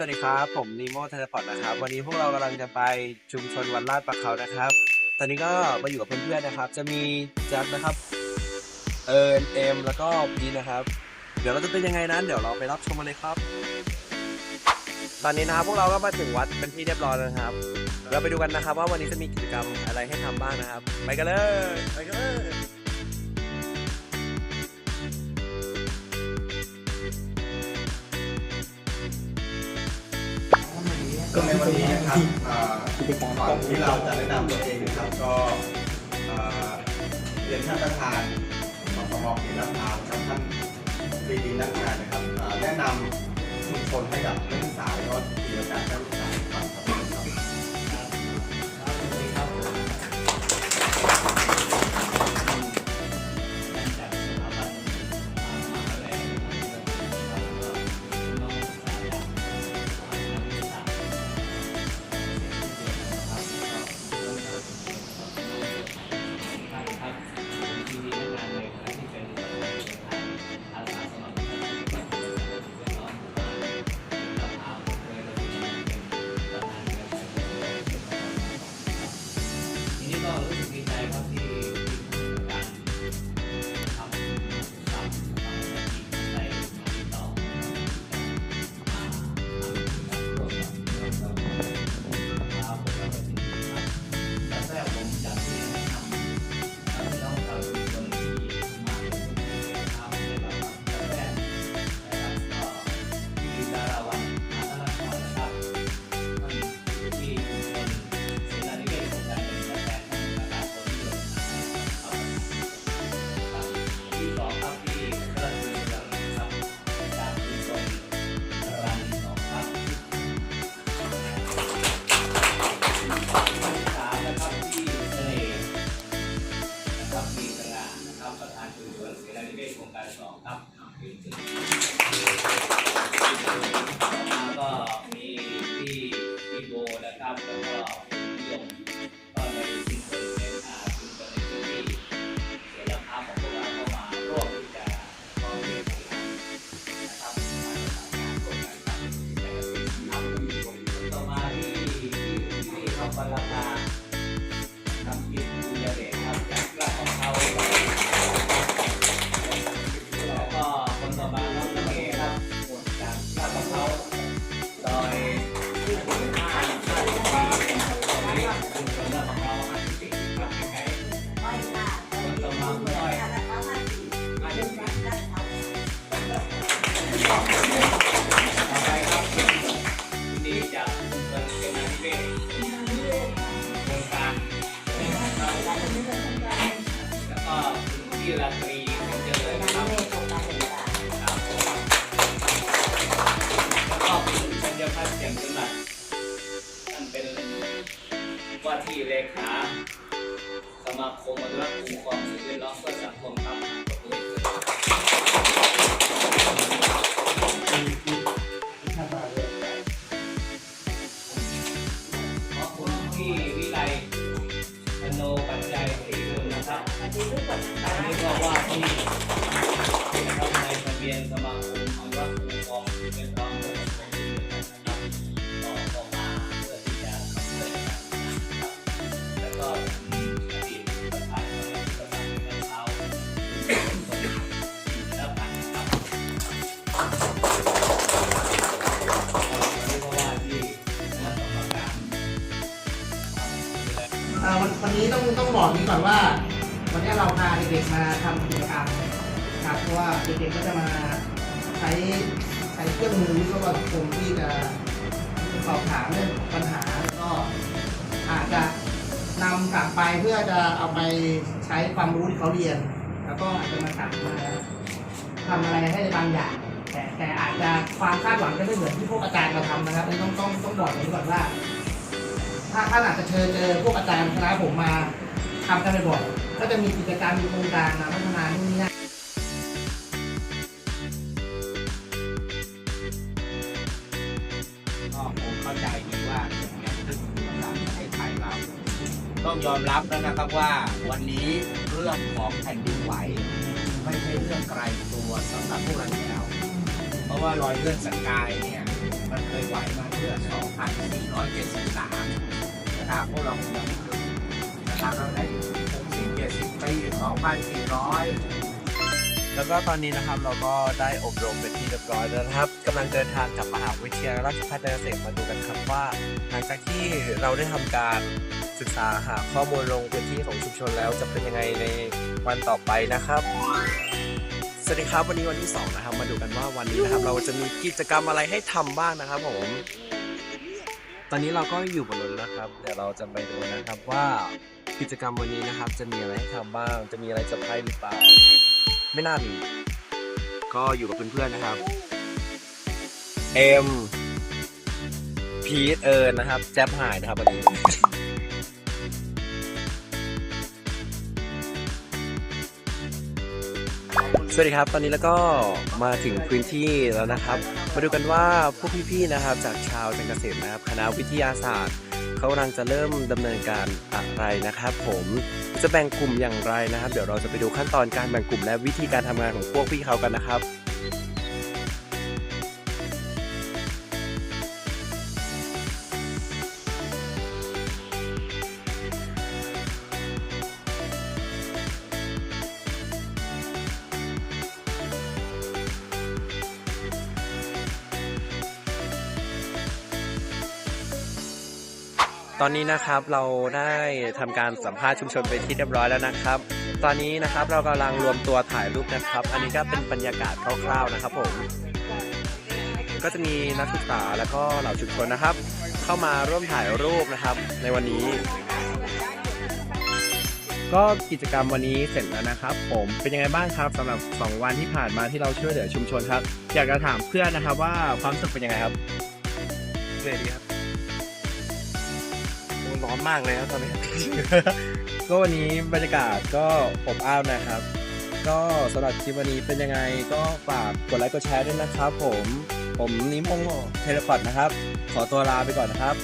สวัสดีครับ ผมนีโมเทเลพอร์ตนะครับ วันนี้พวกเรากำลังจะไปชุมชนวันลาดปะเขานะครับ ตอนนี้ก็มาอยู่กับเพื่อนๆนะครับ จะมีแจ็คนะครับ เอิร์นเอ็มแล้วก็พีนะครับ เดี๋ยวเราจะเป็นยังไงนั้น เดี๋ยวเราไปรับชมกันเลยครับ ตอนนี้นะครับพวกเราก็มาถึงวัดเป็นที่เรียบร้อยแล้วนะครับ เราไปดูกันนะครับว่าวันนี้จะมีกิจกรรมอะไรให้ทำบ้างนะครับ ไปกันเลย ไปกันเลย็ในวันนี้นะครับก่อนที่เราจะแนะนำตัวเองนะครับก็เรียนท่านประธานสมมเขตลาดพร้าวนะครับท่านปรีดีนักงานนะครับแนะนำชุมชนให้กับนักศึกษาแล้วก็กิจการนักศึกษาครับ สองครับเป็นถึงแล้วก็มีที่ที่โบนะครับแล้วก็นิยมก็ในชุมชนเป็นอาชุมชนในพื้นที่เสรีภาของพวกเราเข้ามาร่วมที่จะมองเห็นนะครับมาประสานงานร่วมกันครับต่อมาที่ที่เขาบรรลา โครงการแล้วก็คุณพี่ราตรีเป็นเจริญนะครับครับแล้วก็คุณชัญพัฒน์เสียงสมัครท่านเป็นว่าที่เลขาสมาคมอนุรักษ์คุ้มครองสิ่งแวดล้อมเพื่อสังคมครับขอบคุณครับ ต้องต้องบอกนี้ก่อนว่า วันนี้เราพาเด็กๆมาทำกิจกรรมนะครับเพราะว่าเด็กๆก็จะมาใช้ใช้เครื่องมือวิศวกรรมที่จะสอบถามเรื่องปัญหาแล้วก็อาจจะนำกลับไปเพื่อจะเอาไปใช้ความรู้ที่เขาเรียน แล้วก็อาจจะมาถามมาทำอะไรให้บางอย่าง แต่แต่อาจจะความคาดหวังจะไม่เหมือนที่พวกอาจารย์เราทำนะครับต้องต้องต้องบอกอย่างนี้ก่อนว่า ถ้าท่านอาจจะเจอเจอพวกอาจารย์คณะผมมาทำกันบ่อยๆก็จะมีกิจกรรมมีโครงการมาพัฒนานู่นนี่นั่นก็คงเข้าใจดีว่าเนี่ยคือภาษาประเทศไทยเราต้องยอมรับแล้วนะครับว่าวันนี้เรื่องของแผ่นดินไหว ไม่ใช่เรื่องไกลตัวสำหรับพวกเราแล้ว เพราะว่ารอยเลื่อนสกายเนี่ย มันเคยไหวมาจ็ดสิบสามนะครับพวกเราคงยังไม่ถึงนะครับเราได้หกสิบเจ็ดสิบปีสองพันสี่ร้อยแล้วก็ตอนนี้นะครับเราก็ได้อบรมเป็นที่เรียบร้อยแล้วนะครับกำลังเดินทางกลับมหาวิทยาลัยราชภัฏเกษตรมาดูกันครับว่า หลังจากที่เราได้ทำการศึกษาหาข้อมูลลงพื้นที่ของชุมชนแล้วจะเป็นยังไงในวันต่อไปนะครับ สวัสดีครับวันนี้วันที่สองนะครับมาดูกันว่าวันนี้นะครับ เราจะมีกิจกรรมอะไรให้ทำบ้างนะครับผม ตอนนี้เราก็อยู่บนรถนะครับ เดี๋ยวเราจะไปดูนะครับว่ากิจกรรมวันนี้นะครับ จะมีอะไรให้ทำบ้าง จะมีอะไรจะให้หรือเปล่า ไม่น่ามี ก็อยู่กับเพื่อนๆนะครับเอ็มพีทเอิร์นนะครับ แจ๊บหายนะครับวันนี้ วัสดีครับ ตอนนี้แล้วก็มาถึงพื้นที่แล้วนะครับ มาดูกันว่าพวกพี่ๆนะครับ จากชาวจังเกษตรนะครับ คณะวิทยาศาสตร์เขากำลังจะเริ่มดำเนินการอะไรนะครับ ผมจะแบ่งกลุ่มอย่างไรนะครับ เดี๋ยวเราจะไปดูขั้นตอนการแบ่งกลุ่มและวิธีการทำงานของพวกพี่เขากันนะครับ ตอนนี้นะครับเราได้ทำการสัมภาษณ์ชุมชนไปที่เรียบร้อยแล้วนะครับ ตอนนี้นะครับเรากำลังรวมตัวถ่ายรูปนะครับ อันนี้ก็เป็นบรรยากาศคร่าวๆนะครับผมก็จะมีนักศึกษาแล้วก็เหล่าชุมชนนะครับ เข้ามาร่วมถ่ายรูปนะครับ ในวันนี้ ก็กิจกรรมวันนี้เสร็จแล้วนะครับ ผมเป็นยังไงบ้างครับสำหรับ 2 วันที่ผ่านมาที่เราช่วยเหลือชุมชนครับ อยากจะถามเพื่อนนะครับว่าความสึกเป็นยังไงครับเหนื่อยดีครับ ร้อนมากเลยครับตอนนี้ ก็วันนี้บรรยากาศก็อบอ้าวนะครับ ก็สำหรับคลิปวันนี้เป็นยังไงก็ฝากกดไลค์กดแชร์ด้วยนะครับ ผม ผมนิมงเทเลพอดนะครับ ขอตัวลาไปก่อนนะครับ